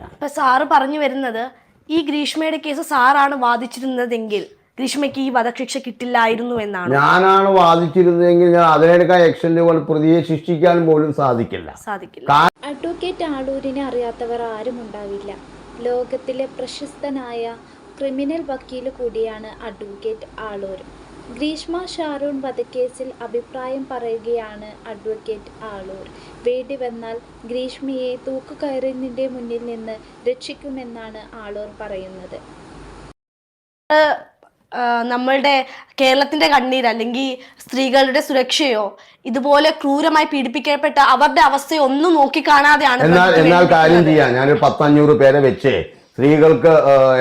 ഞാൻ ഇപ്പൊ സാറ് പറഞ്ഞു വരുന്നത് ഈ ഗ്രീഷ്മയുടെ കേസ് സാറാണ് വാദിച്ചിരുന്നതെങ്കിൽ ഗ്രീഷ്മയ്ക്ക് ഈ വധശിക്ഷ കിട്ടില്ലായിരുന്നു എന്നാണ്. ഞാനാണ് വാദിച്ചിരുന്നതെങ്കിൽ ഞാൻ അതിനേക്കാൾ പോലെ പ്രതിയെ ശിക്ഷിക്കാൻ പോലും സാധിക്കില്ല. സാധിക്കില്ല. അഡ്വക്കേറ്റ് ആളൂരിനെ അറിയാത്തവർ ആരും ഉണ്ടാവില്ല. ലോകത്തിലെ പ്രശസ്തനായ ക്രിമിനൽ വക്കീൽ കൂടിയാണ് അഡ്വക്കേറ്റ് ആളൂർ ഗ്രീഷ്മ ഷാരൂൺ വധക്കേസിൽ അഭിപ്രായം പറയുകയാണ് അഡ്വക്കേറ്റ് ആളൂർ. വേണ്ടി വന്നാൽ ഗ്രീഷ്മയെ തൂക്കുകയറിന്റെ മുന്നിൽ നിന്ന് രക്ഷിക്കുമെന്നാണ് ആളൂർ പറയുന്നത്. നമ്മളുടെ കേരളത്തിന്റെ കണ്ണീര് അല്ലെങ്കിൽ സ്ത്രീകളുടെ സുരക്ഷയോ ഇതുപോലെ ക്രൂരമായി പീഡിപ്പിക്കപ്പെട്ട അവരുടെ അവസ്ഥയോ ഒന്നും നോക്കിക്കാണാതെയാണ് എന്നാൽ എന്നാൽ കാര്യം. ചെയ്യാം. ഞാനൊരു പത്തഞ്ഞൂറ് പേരെ വെച്ച്. സ്ത്രീകൾക്ക്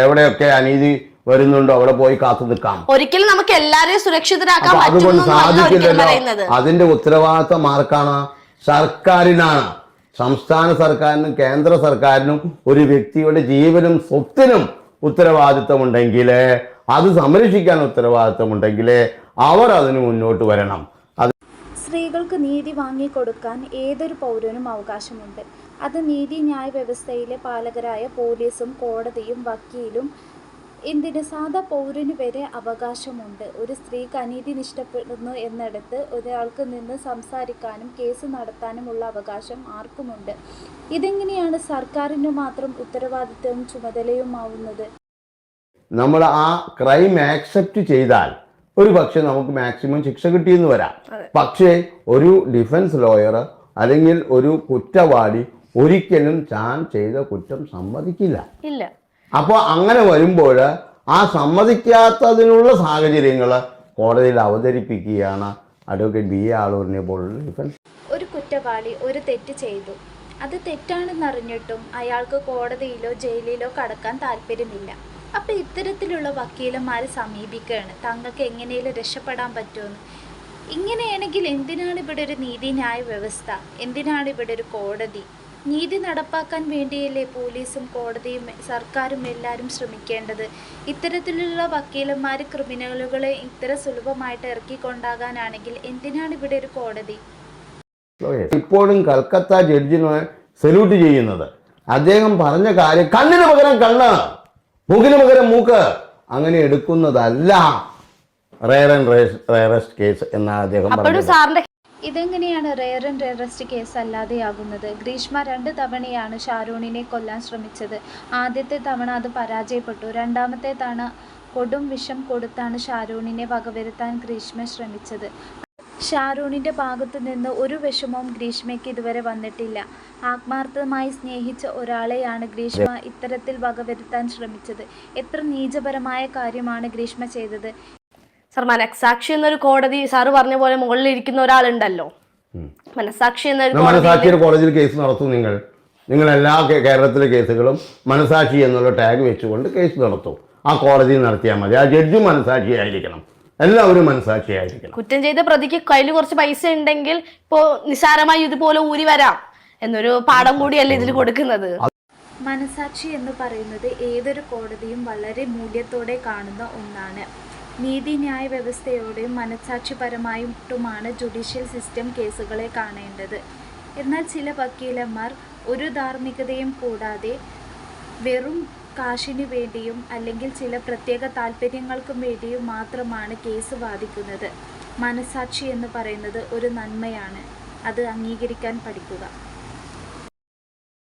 എവിടെയൊക്കെ അനീതി വരുന്നുണ്ടോ? അവിടെ പോയി കാത്തു നിൽക്കാം. ഒരിക്കലും നമുക്ക് എല്ലാരെയും സുരക്ഷിതരാക്കാൻ അതുകൊണ്ട് സാധിക്കില്ലല്ലോ. അതിന്റെ ഉത്തരവാദിത്തം ആർക്കാണ് സർക്കാരിനാണ്. സംസ്ഥാന സർക്കാരിനും കേന്ദ്ര സർക്കാരിനും ഒരു വ്യക്തിയുടെ ജീവനും സ്വത്തിനും ഉത്തരവാദിത്തമുണ്ടെങ്കിൽ അത് സംരക്ഷിക്കാൻ ഉത്തരവാദിത്തമുണ്ടെങ്കിൽ അവർ അതിന് മുന്നോട്ട് വരണം. അത് സ്ത്രീകൾക്ക് നീതി വാങ്ങിക്കൊടുക്കാൻ ഏതൊരു പൗരനും അവകാശമുണ്ട്. അത് നീതി നീതിന്യായ വ്യവസ്ഥയിലെ പാലകരായ പോലീസും കോടതിയും വക്കീലും എന്തിന് സാധാ പൗരന് വരെ അവകാശമുണ്ട്? ഒരു സ്ത്രീക്ക് അനീതി നിഷ്ടപ്പെടുന്നു എന്നിടത്ത് ഒരാൾക്ക് നിന്ന് സംസാരിക്കാനും കേസ് നടത്താനുമുള്ള അവകാശം ആർക്കുമുണ്ട്? ഇതെങ്ങനെയാണ് സർക്കാരിന് മാത്രം ഉത്തരവാദിത്തവും ചുമതലയുമാവുന്നത്? നമ്മൾ ആ ക്രൈം ആക്സെപ്റ്റ് ചെയ്താൽ ഒരു പക്ഷെ നമുക്ക് മാക്സിമം ശിക്ഷ കിട്ടിയെന്ന് വരാം. പക്ഷേ ഒരു ഡിഫൻസ് ലോയർ അല്ലെങ്കിൽ ഒരു കുറ്റവാളി ഒരിക്കലും താൻ ചെയ്ത കുറ്റം സമ്മതിക്കില്ല. ഇല്ല. അപ്പോൾ അങ്ങനെ വരുമ്പോൾ ആ സമ്മതിക്കാത്തതിനുള്ള സാഹചര്യങ്ങൾ കോടതിയിൽ അവതരിപ്പിക്കുകയാണ് അഡ്വക്കേറ്റ് ബി ആളൂരിനെ പോലുള്ള ഡിഫൻസ് ഒരു കുറ്റവാളി ഒരു തെറ്റ് ചെയ്തു. അത് തെറ്റാണെന്നറിഞ്ഞിട്ടും അയാൾക്ക് കോടതിയിലോ ജയിലിലോ കടക്കാൻ താല്പര്യമില്ല. അപ്പം ഇത്തരത്തിലുള്ള വക്കീലന്മാരെ സമീപിക്കുകയാണ്. തങ്ങൾക്ക് എങ്ങനെയും രക്ഷപ്പെടാൻ പറ്റുമെന്ന്. ഇങ്ങനെയാണെങ്കിൽ എന്തിനാണ് ഇവിടെ ഒരു നീതിന്യായ വ്യവസ്ഥ? എന്തിനാണ് ഇവിടെ ഒരു കോടതി? നീതി നടപ്പാക്കാൻ വേണ്ടിയല്ലേ പോലീസും കോടതിയും സർക്കാരും എല്ലാവരും ശ്രമിക്കേണ്ടത്? ഇത്തരത്തിലുള്ള വക്കീലന്മാർ ക്രിമിനലുകളെ ഇത്ര സുലഭമായിട്ട് ഇറക്കിക്കൊണ്ടാകാനാണെങ്കിൽ എന്തിനാണ് ഇവിടെ ഒരു കോടതി? ഇപ്പോഴും കൽക്കത്ത ജഡ്ജിനെ സല്യൂട്ട് ചെയ്യുന്നത്. അദ്ദേഹം പറഞ്ഞ കാര്യം കണ്ണിന് പകരം കണ്ണ് മൂക്കിന് പകരം മൂക്ക് അങ്ങനെ എടുക്കുന്നതല്ല. റയർ ആൻഡ് റയറസ്റ്റ് കേസ് എന്നാണ് അദ്ദേഹം സാറിന്റെ ഇതെങ്ങനെയാണ് റെയർ ആൻഡ് റെയറസ്റ്റ് കേസ് അല്ലാതെയാകുന്നത്? ഗ്രീഷ്മ രണ്ട് തവണയാണ് ഷാരൂണിനെ കൊല്ലാൻ ശ്രമിച്ചത്. ആദ്യത്തെ തവണ അത് പരാജയപ്പെട്ടു. രണ്ടാമത്തെ തവണ കൊടും വിഷം കൊടുത്താണ് ഷാരൂണിനെ വകവരുത്താൻ ഗ്രീഷ്മ ശ്രമിച്ചത്. ഷാരൂണിന്റെ ഭാഗത്തു നിന്ന് ഒരു വിഷമവും ഗ്രീഷ്മയ്ക്ക് ഇതുവരെ വന്നിട്ടില്ല. ആത്മാർത്ഥമായി സ്നേഹിച്ച ഒരാളെയാണ് ഗ്രീഷ്മ ഇത്തരത്തിൽ വകവരുത്താൻ ശ്രമിച്ചത്. എത്ര നീചപരമായ കാര്യമാണ് ഗ്രീഷ്മ ചെയ്തത്. സാർ മനസാക്ഷി എന്നൊരു കോടതി സാറ് പറഞ്ഞ പോലെ മുകളിൽ ഇരിക്കുന്ന ഒരാളുണ്ടല്ലോ. മനസാക്ഷി എന്നൊരു മനസാക്ഷി മനസാക്ഷിയുടെ കോടതിയിൽ കേസ് നടത്തും നിങ്ങൾ. നിങ്ങൾ എല്ലാ കേരളത്തിലെ കേസുകളും മനസാക്ഷി എന്നുള്ള ടാഗ് വെച്ചുകൊണ്ട് കേസ് നടത്തും. ആ കോടതി നടത്തിയാൽ മതി. ആ ജഡ്ജും മനസാക്ഷിയായിരിക്കണം എല്ലാവരും മനസാക്ഷി ആയിരിക്കണം. കുറ്റം ചെയ്ത പ്രതിക്ക് കയ്യിൽ കുറച്ച് പൈസ ഉണ്ടെങ്കിൽ ഇപ്പോ നിസാരമായി ഇതുപോലെ ഊരി വരാം എന്നൊരു പാഠം കൂടിയല്ല ഇതിൽ കൊടുക്കുന്നത്. മനസാക്ഷി എന്ന് പറയുന്നത് ഏതൊരു കോടതിയും വളരെ മൂല്യത്തോടെ കാണുന്ന ഒന്നാണ്. നീതിന്യായ വ്യവസ്ഥയോടെയും മനസാക്ഷിപരമായിട്ടുമാണ് ജുഡീഷ്യൽ സിസ്റ്റം കേസുകളെ കാണേണ്ടത്. എന്നാൽ ചില വക്കീലന്മാർ ഒരു ധാർമ്മികതയും കൂടാതെ വെറും കാശിനു വേണ്ടിയും അല്ലെങ്കിൽ ചില പ്രത്യേക താല്പര്യങ്ങൾക്കും വേണ്ടിയും മാത്രമാണ് കേസ് വാദിക്കുന്നത്. മനസാക്ഷി എന്ന് പറയുന്നത് ഒരു നന്മയാണ്. അത് അംഗീകരിക്കാൻ പഠിക്കുക.